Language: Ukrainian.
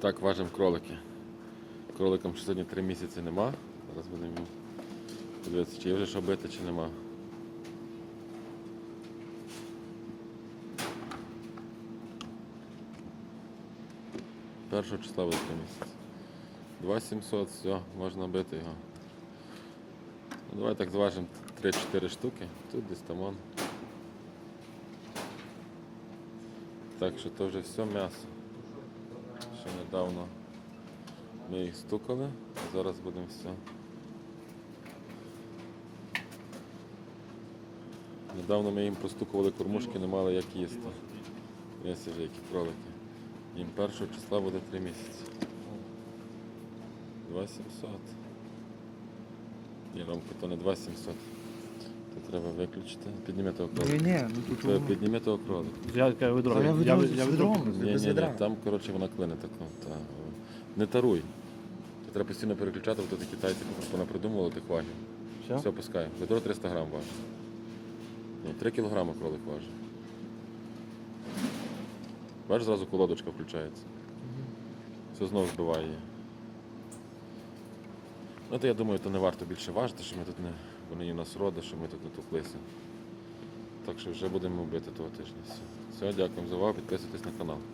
Так, важимо кролики. Кроликам ще сьогодні 3 місяці нема. Зараз будемо подивитися, чи є вже що бити, чи нема. Першого числа буде 3 місяці. 2700, все, можна бити його. Ну, давай так зважимо 3-4 штуки. Тут десь там он. Так що то вже все м'ясо. Ще недавно ми їх стукали, зараз будемо все. Недавно ми їм простукували кормушки, не мали як їсти. Вже які кролики. Їм першого числа буде 3 місяці. 2700. Ні, Ромко, то не 2700. Треба виключити. Підніми того кролика. Ні, ні, ну тут Треба воно- Підніми того кролика. Я кажу, ведро. Та я Я, ведро- я, ведром. Ні, без ні, ні, відра. там, коротше, вона клине тако. Та. Не таруй. Треба постійно переключати, бо то ті китайці просто придумували тих вагів. Все? Все, пускай. Ведро 300 грам важить. Ні, 3 кілограми кролик важить. Бачиш, зразу колодочка включається. Все знову збиває її. Ну, то я думаю, то не варто більше важити, що ми тут не. Вони у нас роди, що ми тут не туклися. Так що вже будемо бити того тижня. Все, дякуємо за увагу, підписуйтесь на канал.